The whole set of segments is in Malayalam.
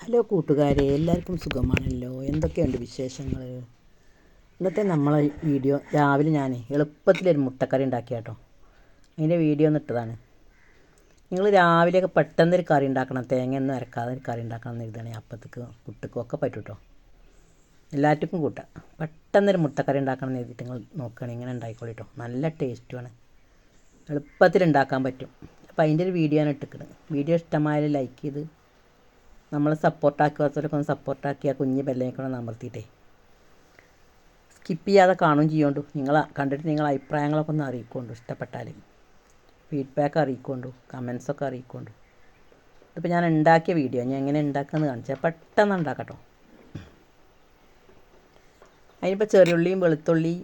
ഹലോ കൂട്ടുകാരെ എല്ലാവർക്കും സുഖമാണല്ലോ? എന്തൊക്കെയുണ്ട് വിശേഷങ്ങൾ ഇന്നത്തെ നമ്മളെ വീഡിയോ രാവിലെ ഞാൻ എളുപ്പത്തിലൊരു മുട്ടക്കറി ഉണ്ടാക്കി കേട്ടോ അതിന്റെ വീഡിയോ ഒന്ന് ഇട്ടതാണ്. നിങ്ങൾ രാവിലെയൊക്കെ പെട്ടെന്ന് ഒരു കറി ഉണ്ടാക്കണം തേങ്ങയൊന്നും അരക്കാതെ ഒരു കറി ഉണ്ടാക്കണം എന്ന് എഴുതുകയാണെങ്കിൽ അപ്പത്തേക്ക് പുട്ടുക്കും ഒക്കെ പറ്റും കേട്ടോ എല്ലാവർക്കും കൂട്ടാം. പെട്ടെന്നൊരു മുട്ടക്കറി ഉണ്ടാക്കണം എന്ന് എഴുതിയിട്ട് നിങ്ങൾ നോക്കുകയാണെങ്കിൽ ഇങ്ങനെ ഉണ്ടായിക്കോളൂ കേട്ടോ നല്ല ടേസ്റ്റുമാണ് എളുപ്പത്തിൽ ഉണ്ടാക്കാൻ പറ്റും. അപ്പോൾ അതിന്റെ ഒരു വീഡിയോ ആണ് ഇട്ടിക്കുന്നത് വീഡിയോ ഇഷ്ടമായാലും ലൈക്ക് ചെയ്ത് നമ്മൾ സപ്പോർട്ടാക്കാത്തവരൊക്കെ ഒന്ന് സപ്പോർട്ടാക്കി ആ കുഞ്ഞ് ബെല്ലേക്കൊന്ന് അമർത്തിയിട്ടേ. സ്കിപ്പ് ചെയ്യാതെ കാണുകയും ചെയ്യുകൊണ്ടു നിങ്ങൾ കണ്ടിട്ട് നിങ്ങൾ അഭിപ്രായങ്ങളൊക്കെ ഒന്ന് അറിയിക്കൊണ്ടു ഇഷ്ടപ്പെട്ടാൽ ഫീഡ്ബാക്ക് അറിയിക്കൊണ്ടു കമൻസൊക്കെ അറിയിക്കൊണ്ടു ഇതിപ്പോൾ ഞാൻ ഉണ്ടാക്കിയ വീഡിയോ ഞാൻ എങ്ങനെ ഉണ്ടാക്കുന്നത് കാണിച്ചാൽ പെട്ടെന്ന് ഉണ്ടാക്കട്ടോ. അതിനിപ്പോൾ ചെറിയുള്ളിയും വെളുത്തുള്ളി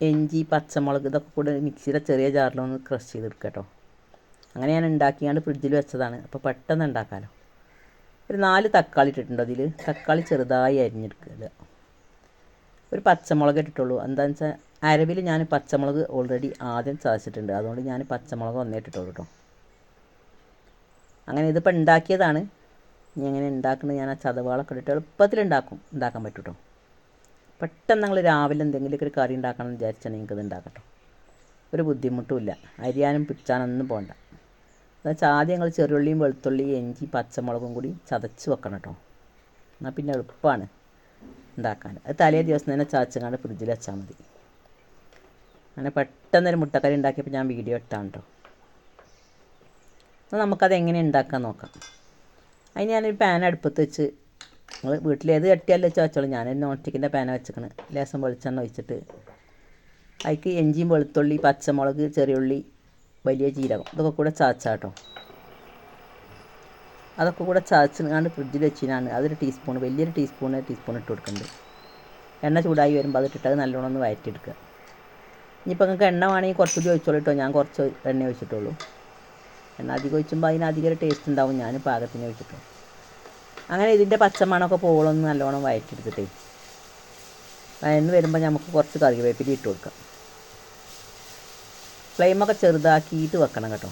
എഞ്ചി പച്ചമുളക് ഇതൊക്കെ കൂടെ മിക്സിയുടെ ചെറിയ ജാറിലൊന്ന് ക്രഷ് ചെയ്തെടുക്കട്ടോ കേട്ടോ. അങ്ങനെ ഞാൻ ഉണ്ടാക്കിയാണ്ട് ഫ്രിഡ്ജിൽ വെച്ചതാണ്. അപ്പോൾ പെട്ടെന്ന് ഉണ്ടാക്കാമല്ലോ ഒരു നാല് തക്കാളി ഇട്ടിട്ടുണ്ട് അതിൽ തക്കാളി ചെറുതായി അരിഞ്ഞെടുക്കുക. ഒരു പച്ചമുളക് ഇട്ടിട്ടുള്ളൂ. എന്താണെന്ന് വെച്ചാൽ അരവിൽ ഞാൻ പച്ചമുളക് ഓൾറെഡി ആദ്യം ചതച്ചിട്ടുണ്ട്. അതുകൊണ്ട് ഞാൻ പച്ചമുളക് ഒന്നേ ഇട്ടിട്ടുള്ളൂ കേട്ടോ അങ്ങനെ ഇതിപ്പോൾ ഉണ്ടാക്കിയതാണ് ഇനി എങ്ങനെ ഉണ്ടാക്കുന്നത് ഞാൻ ആ ചതവാളൊക്കെ ഇട്ടിട്ട് എളുപ്പത്തിൽ ഉണ്ടാക്കും ഉണ്ടാക്കാൻ പറ്റും കേട്ടോ പെട്ടെന്ന് നിങ്ങൾ രാവിലെ എന്തെങ്കിലുമൊക്കെ ഒരു കറി ഉണ്ടാക്കണം എന്ന് വിചാരിച്ചാൽ നിങ്ങൾക്ക് ഇത് ഉണ്ടാക്കട്ടോ ഒരു ബുദ്ധിമുട്ടുമില്ല അരിയാനും പിച്ചാനൊന്നും പോകണ്ട എന്നുവെച്ചാൽ ആദ്യം ഞങ്ങൾ ചെറുള്ളിയും വെളുത്തുള്ളിയും ഇഞ്ചി പച്ചമുളകും കൂടി ചതച്ച് വെക്കണം കേട്ടോ. എന്നാൽ പിന്നെ എളുപ്പമാണ് ഉണ്ടാക്കാൻ അത് തലേ ദിവസം തന്നെ ചതച്ചങ്ങാണ്ട് ഫ്രിഡ്ജിൽ വെച്ചാൽ മതി. അങ്ങനെ പെട്ടെന്നൊരു മുട്ടക്കറി ഉണ്ടാക്കിയപ്പോൾ ഞാൻ വീഡിയോ ഇട്ടാണ് കേട്ടോ. എന്നാൽ നമുക്കത് എങ്ങനെ ഉണ്ടാക്കാൻ നോക്കാം. അതിന് ഞാനൊരു പാൻ അടുപ്പത്ത് വെച്ച് നിങ്ങൾ വീട്ടിൽ ഏത് ചട്ടിയല്ല വെച്ചാൽ വെച്ചോളൂ. ഞാനൊരു നോൺ സ്റ്റിക്കിന്റെ പാന വെച്ചിക്കണ്. ലേസം വെളിച്ചെണ്ണ ഒഴിച്ചിട്ട്. അതിക്ക് ഇഞ്ചിയും വെളുത്തുള്ളി പച്ചമുളക് ചെറിയുള്ളി വലിയ ജീരകം. ഇതൊക്കെ കൂടെ ചാച്ചാട്ടോ അതൊക്കെ കൂടെ ചതച്ചിങ്ങാണ്ട് ഫ്രിഡ്ജിൽ വെച്ചിനാണ് അതൊരു ടീസ്പൂൺ വലിയൊരു ടീസ്പൂൺ ടീസ്പൂൺ ഇട്ട് കൊടുക്കുന്നുണ്ട് എണ്ണ ചൂടായി വരുമ്പോൾ അതിട്ടിട്ട് അത് നല്ലോണം ഒന്ന് വഴറ്റിയെടുക്കുക ഇനിയിപ്പോൾ നിങ്ങൾക്ക് എണ്ണ വേണമെങ്കിൽ കുറച്ചുകൂടി ഒഴിച്ചോളൂ കേട്ടോ ഞാൻ കുറച്ച് എണ്ണ ഒഴിച്ചിട്ടുള്ളൂ. എണ്ണ അധികം ഒഴിച്ചുമ്പോൾ അതിന് അധികം ഒരു ടേസ്റ്റ് ഉണ്ടാവും. ഞാൻ പാകത്തിന് ഒഴിച്ചിട്ടു. അങ്ങനെ ഇതിന്റെ പച്ചമണമൊക്കെ പോകളൊന്ന് നല്ലോണം വഴറ്റിയെടുത്തിട്ടേ വയന്ന് വരുമ്പോൾ നമുക്ക് കുറച്ച് കറിവേപ്പില ഇട്ട് കൊടുക്കാം. ഫ്ലെയിമൊക്കെ ചെറുതാക്കിയിട്ട് വെക്കണം കേട്ടോ.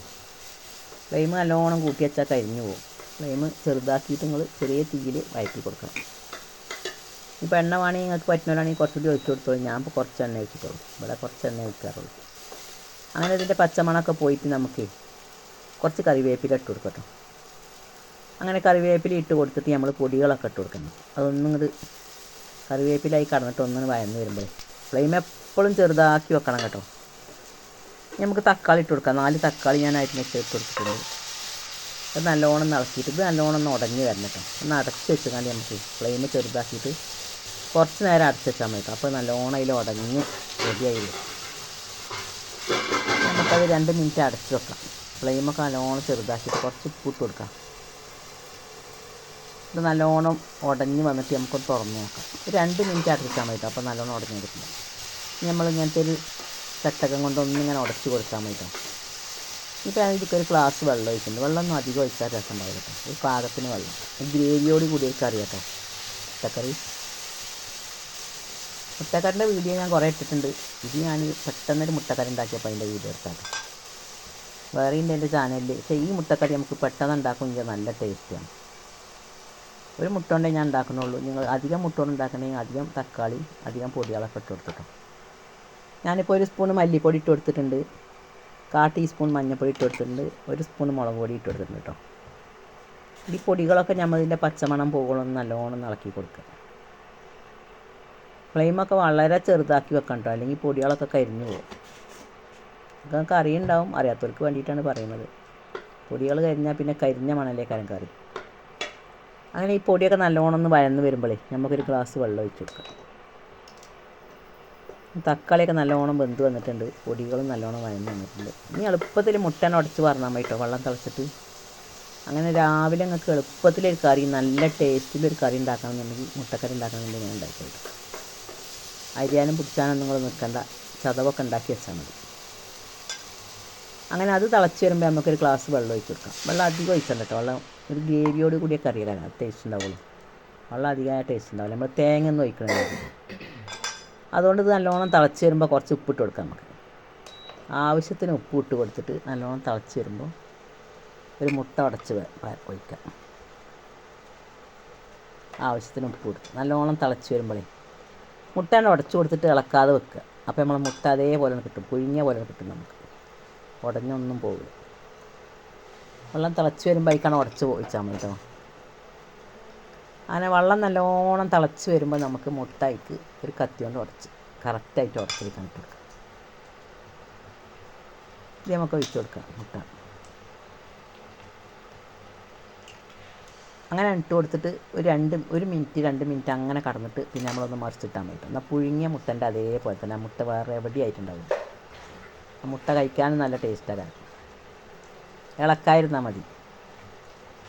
ഫ്ലെയിം നല്ലോണം കൂട്ടി വെച്ചാൽ കരിഞ്ഞു പോകും. ഫ്ലെയിം ചെറുതാക്കിയിട്ട് നിങ്ങൾ ചെറിയ തീയിൽ വഴറ്റി കൊടുക്കണം. ഇപ്പോൾ എണ്ണ വേണമെങ്കിൽ നിങ്ങൾക്ക് പറ്റുന്നവരാണെങ്കിൽ കുറച്ചുകൂടി ഒഴിച്ചു കൊടുത്തോളൂ. ഞാൻ ഇപ്പോൾ കുറച്ച് എണ്ണ ഒഴിച്ചിട്ടുള്ളൂ. ഇവിടെ കുറച്ച് എണ്ണ ഒഴിക്കാറുള്ളൂ. അങ്ങനെ ഇതിന്റെ പച്ചമണമൊക്കെ പോയിട്ട് നമുക്ക് കുറച്ച് കറിവേപ്പില ഇട്ട് കൊടുക്കട്ടോ അങ്ങനെ കറിവേപ്പില ഇട്ട് കൊടുത്തിട്ട് നമ്മൾ പൊടികളൊക്കെ ഇട്ട് കൊടുക്കണം. അതൊന്നും ഇത് കറിവേപ്പിലായി കടന്നിട്ട് ഒന്നും വയന്ന് വരുമ്പോൾ ഫ്ലെയിം എപ്പോഴും ചെറുതാക്കി വെക്കണം കേട്ടോ. നമുക്ക് തക്കാളി ഇട്ട് കൊടുക്കാം. നാല് തക്കാളി ഞാൻ അരിഞ്ഞ് ചേർത്ത് കൊടുത്തിട്ടുണ്ട്. അത് നല്ലോണം ഇളക്കിയിട്ട് ഇത് നല്ലോണം ഒന്ന് ഉടഞ്ഞ് വരണം കേട്ടോ. ഒന്ന് അടച്ച് വെച്ചാൽ നമുക്ക് ഫ്ലെയിം ചെറുതാക്കിയിട്ട് കുറച്ച് നേരം അടച്ച് വെച്ചാൽ മതി അപ്പോൾ നല്ലോണം അതിൽ ഉടഞ്ഞ് റെഡിയായി വരും നമുക്കത് രണ്ട് മിനിറ്റ് അടച്ച് വെക്കാം. ഫ്ലെയിമൊക്കെ നല്ലോണം ചെറുതാക്കിയിട്ട് കുറച്ച് ഉപ്പിട്ട് കൊടുക്കാം. ഇത് നല്ലോണം ഉടഞ്ഞ് വന്നിട്ട് നമുക്കൊന്ന് തുറന്ന് നോക്കാം. രണ്ട് മിനിറ്റ് അടച്ചാൽ മതി അപ്പോൾ നല്ലോണം ഉടഞ്ഞ് കിട്ടില്ല ഇനി നമ്മൾ ഇങ്ങനത്തെ ഒരു ചട്ടകം കൊണ്ട് ഒന്നിങ്ങനെ ഉടച്ച് കൊടുത്താൽ മതി കേട്ടോ ഞാൻ ഇതിക്കൊരു ഒരു ഗ്ലാസ് വെള്ളം ഒഴിക്കുന്നുണ്ട് വെള്ളമൊന്നും അധികം ഒഴിച്ചാൽ രസം ഉണ്ടാവില്ല ഒരു പാകത്തിന് വെള്ളം. ഗ്രേവിയോട് കൂടി കറി കേട്ടോ മുട്ടക്കറി മുട്ടക്കറിന്റെ വീഡിയോ ഞാൻ കുറേ ഇട്ടിട്ടുണ്ട്. ഇത് ഞാൻ പെട്ടെന്നൊരു മുട്ടക്കറി ഉണ്ടാക്കിയപ്പോൾ അതിന്റെ വീഡിയോ എടുത്താൽ വേറെ ഉണ്ട് എന്റെ ചാനലിൽ പക്ഷേ ഈ മുട്ടക്കറി നമുക്ക് പെട്ടെന്ന് ഉണ്ടാക്കുമെങ്കിൽ നല്ല ടേസ്റ്റാണ് ഒരു മുട്ട കൊണ്ടേ ഞാൻ ഉണ്ടാക്കുന്നുള്ളൂ. നിങ്ങൾ അധികം മുട്ട കൊണ്ട് ഉണ്ടാക്കണമെങ്കിൽ അധികം തക്കാളി അധികം പൊടികളൊക്കെ ഇട്ട് കൊടുത്തിട്ടോ. ഞാനിപ്പോൾ ഒരു സ്പൂൺ മല്ലിപ്പൊടി ഇട്ട് കൊടുത്തിട്ടുണ്ട്. കാ ടീസ്പൂൺ മഞ്ഞൾപ്പൊടി ഇട്ട് കൊടുത്തിട്ടുണ്ട്. ഒരു സ്പൂൺ മുളക് പൊടി ഇട്ട് കൊടുത്തിട്ടുണ്ട് കേട്ടോ ഈ പൊടികളൊക്കെ നമ്മളിതിന്റെ പച്ചമണം പോകുകളൊന്ന് നല്ലോണം ഇളക്കി കൊടുക്കുക. ഫ്ലെയിമൊക്കെ വളരെ ചെറുതാക്കി വെക്കണം കേട്ടോ അല്ലെങ്കിൽ പൊടികളൊക്കെ കരിഞ്ഞു പോകും. നിങ്ങൾക്ക് അറിയുണ്ടാവും അറിയാത്തവർക്ക് വേണ്ടിയിട്ടാണ് പറയുന്നത്. പൊടികൾ കരിഞ്ഞാൽ പിന്നെ കരിഞ്ഞ മണലേ മണലേക്കാരം കറി. അങ്ങനെ ഈ പൊടിയൊക്കെ നല്ലോണം ഒന്ന് വഴന്ന് വരുമ്പോഴേ നമുക്കൊരു ഗ്ലാസ് വെള്ളം ഒഴിച്ച് കൊടുക്കാം തക്കാളിയൊക്കെ നല്ലോണം വെന്ത് വന്നിട്ടുണ്ട്. പൊടികളും നല്ലോണം വഴന്ന് വന്നിട്ടുണ്ട്. ഇനി എളുപ്പത്തിൽ മുട്ടനെ ഉടച്ച് പറഞ്ഞാൽ മതി കേട്ടോ വെള്ളം തിളച്ചിട്ട്. അങ്ങനെ രാവിലെ നിങ്ങൾക്ക് എളുപ്പത്തിലൊരു കറി നല്ല ടേസ്റ്റിലൊരു കറി ഉണ്ടാക്കണമെന്നുണ്ടെങ്കിൽ മുട്ടക്കറി ഉണ്ടാക്കണമെന്നുണ്ടെങ്കിൽ ഞാൻ ഉണ്ടാക്കി കേട്ടോ അരിയാനും പിടിച്ചാനും നിങ്ങൾ നിൽക്കണ്ട ചതവൊക്കെ ഉണ്ടാക്കി വെച്ചാൽ മതി. അങ്ങനെ അത് തിളച്ച് വരുമ്പോൾ നമുക്കൊരു ഗ്ലാസ് വെള്ളം ഒഴിച്ച് കൊടുക്കാം. വെള്ളം അധികം ഒഴിച്ചണ്ട കേട്ടോ വെള്ളം ഒരു ഗ്രേവിയോട് കൂടിയ കറിയിലാണ് ടേസ്റ്റ് ഉണ്ടാവുള്ളൂ. വെള്ളം അധികമായ ടേസ്റ്റ് ഉണ്ടാവില്ല. നമ്മൾ തേങ്ങ ഒന്നും ഒഴിക്കണില്ല. അതുകൊണ്ട് ഇത് നല്ലോണം തിളച്ച് വരുമ്പോൾ കുറച്ച് ഉപ്പിട്ട് കൊടുക്കാം നമുക്ക്. ആവശ്യത്തിന് ഉപ്പ് ഇട്ട് കൊടുത്തിട്ട് നല്ലോണം തിളച്ച് വരുമ്പോൾ ഒരു മുട്ട ഉടച്ച് ഒഴിക്കാം. ആവശ്യത്തിന് ഉപ്പ് കൊടുക്കുക നല്ലോണം തിളച്ച് വരുമ്പോഴേ മുട്ടേനെ ഉടച്ചു കൊടുത്തിട്ട് ഇളക്കാതെ വെക്കുക. അപ്പോൾ നമ്മൾ മുട്ട അതേപോലെ കിട്ടും. പുഴുങ്ങിയ പോലെ കിട്ടും നമുക്ക്. ഉടഞ്ഞൊന്നും പോകില്ല വെള്ളം തിളച്ച് വരുമ്പോൾ അതിക്കാണ് ഉടച്ച് ഒഴിച്ചാൽ മതി കേട്ടോ അങ്ങനെ വെള്ളം നല്ലോണം തിളച്ച് വരുമ്പോൾ നമുക്ക് മുട്ടയ്ക്ക് ഒരു കത്തി കൊണ്ട് ഉടച്ച് കറക്റ്റായിട്ട് ഉടച്ചിരിക്കാൻ ഇട്ട് കൊടുക്കാം. ഇത് നമുക്ക് ഒഴിച്ച് കൊടുക്കാം മുട്ട. അങ്ങനെ ഇട്ട് കൊടുത്തിട്ട് ഒരു രണ്ട് ഒരു മിനിറ്റ് രണ്ട് മിനിറ്റ് അങ്ങനെ കടന്നിട്ട് പിന്നെ നമ്മളൊന്ന് മറിച്ചിട്ടാൽ മതി. എന്നാൽ പുഴുങ്ങിയ മുട്ടന്റെ അതേപോലെ തന്നെ മുട്ട വേറെ എവിടെ ആയിട്ടുണ്ടാവും ആ മുട്ട കഴിക്കാനും നല്ല ടേസ്റ്റാണ് ഇളക്കായിരുന്നാൽ മതി.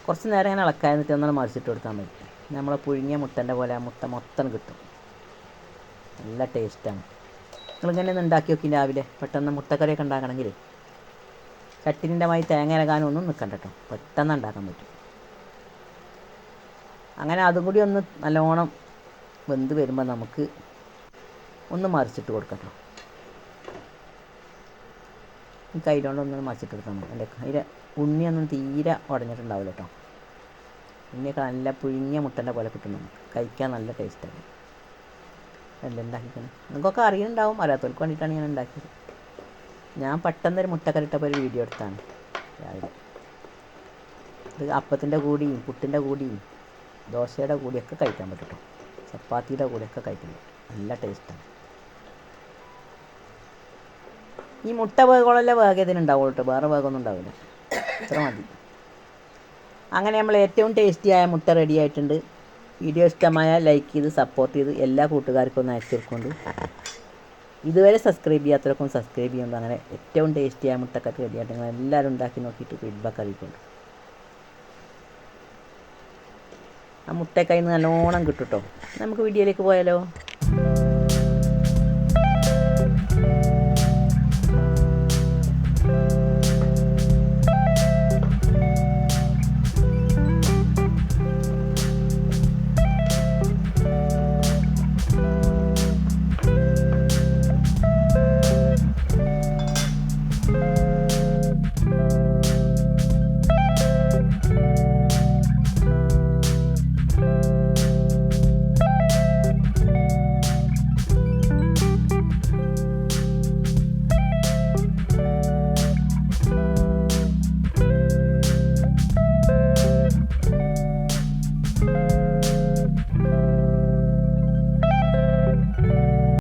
കുറച്ച് നേരം ഇങ്ങനെ ഇളക്കായിരുന്നിട്ട് ഒന്നാണ് മറിച്ചിട്ട് കൊടുത്താൽ മതി. നമ്മൾ പുഴുങ്ങിയ മുട്ടന്റെ പോലെ ആ മുട്ട മൊത്തം കിട്ടും. നല്ല ടേസ്റ്റാണ്. നിങ്ങളിങ്ങനെ ഒന്ന് ഉണ്ടാക്കി നോക്കി രാവിലെ? പെട്ടെന്ന് മുട്ടക്കറിയൊക്കെ ഉണ്ടാക്കണമെങ്കിൽ ചട്ടിനിന്റെ മായി തേങ്ങ ഇറങ്ങാനും ഒന്നും നിൽക്കണ്ട കേട്ടോ. പെട്ടെന്ന് ഉണ്ടാക്കാൻ പറ്റും. അങ്ങനെ അതും കൂടി ഒന്ന് നല്ലോണം വെന്ത് വരുമ്പോൾ നമുക്ക് ഒന്ന് മറിച്ചിട്ട് കൊടുക്കട്ടോ കേട്ടോ. ഈ കയ്യിലോണ്ടൊന്ന് മറിച്ചിട്ട് കൊടുക്കണം എന്റെ കയ്യിലെ ഉണ്ണിയൊന്നും തീരെ ഉടഞ്ഞിട്ടുണ്ടാവില്ല കേട്ടോ. ഉണ്ണിയൊക്കെ നല്ല പുഴുങ്ങിയ മുട്ടന്റെ പോലെ കിട്ടും നമുക്ക് കഴിക്കാൻ നല്ല ടേസ്റ്റാണ്. എല്ലാം ഉണ്ടാക്കിക്കണം? നിങ്ങൾക്കൊക്കെ അറിയുന്നുണ്ടാവും. അറിയാത്തവർക്ക് വേണ്ടിയിട്ടാണ് ഞാൻ ഉണ്ടാക്കിയത്. ഞാൻ പെട്ടെന്ന് ഒരു മുട്ടക്കറി ഇട്ടപ്പോൾ ഒരു വീഡിയോ എടുത്താണ് രാവിലെ. ഇത് അപ്പത്തിന്റെ കൂടിയും പുട്ടിന്റെ കൂടിയും ദോശയുടെ കൂടിയൊക്കെ കഴിക്കാൻ പറ്റും ചപ്പാത്തിയുടെ കൂടെയൊക്കെ കഴിക്കാൻ പറ്റും. നല്ല ടേസ്റ്റാണ്. ഈ മുട്ട വേഗമുള്ള വേഗത്തിനുണ്ടാവുള്ളൂ കേട്ടോ. വേറെ വേഗമൊന്നും ഉണ്ടാവില്ല. ഇത്ര മതി. അങ്ങനെ നമ്മൾ ഏറ്റവും ടേസ്റ്റിയായ മുട്ട റെഡി ആയിട്ടുണ്ട്. വീഡിയോ ഇഷ്ടമായ ലൈക്ക് ചെയ്ത് സപ്പോർട്ട് ചെയ്ത് എല്ലാ കൂട്ടുകാർക്കും ഒന്ന് അയച്ചു കൊടുക്കുന്നുണ്ട്. ഇതുവരെ സബ്സ്ക്രൈബ് ചെയ്യാത്തവർക്കും സബ്സ്ക്രൈബ് ചെയ്യുമ്പോൾ അങ്ങനെ ഏറ്റവും ടേസ്റ്റിയായ മുട്ടക്കറി റെഡി ആയിട്ട് നിങ്ങൾ എല്ലാവരും ഉണ്ടാക്കി നോക്കിയിട്ട് ഫീഡ്ബാക്ക് അറിയിക്കുന്നുണ്ട്. ആ മുട്ടക്കൈന്ന് നല്ലോണം കിട്ടും കേട്ടോ നമുക്ക് വീഡിയോയിലേക്ക് പോയാലോ?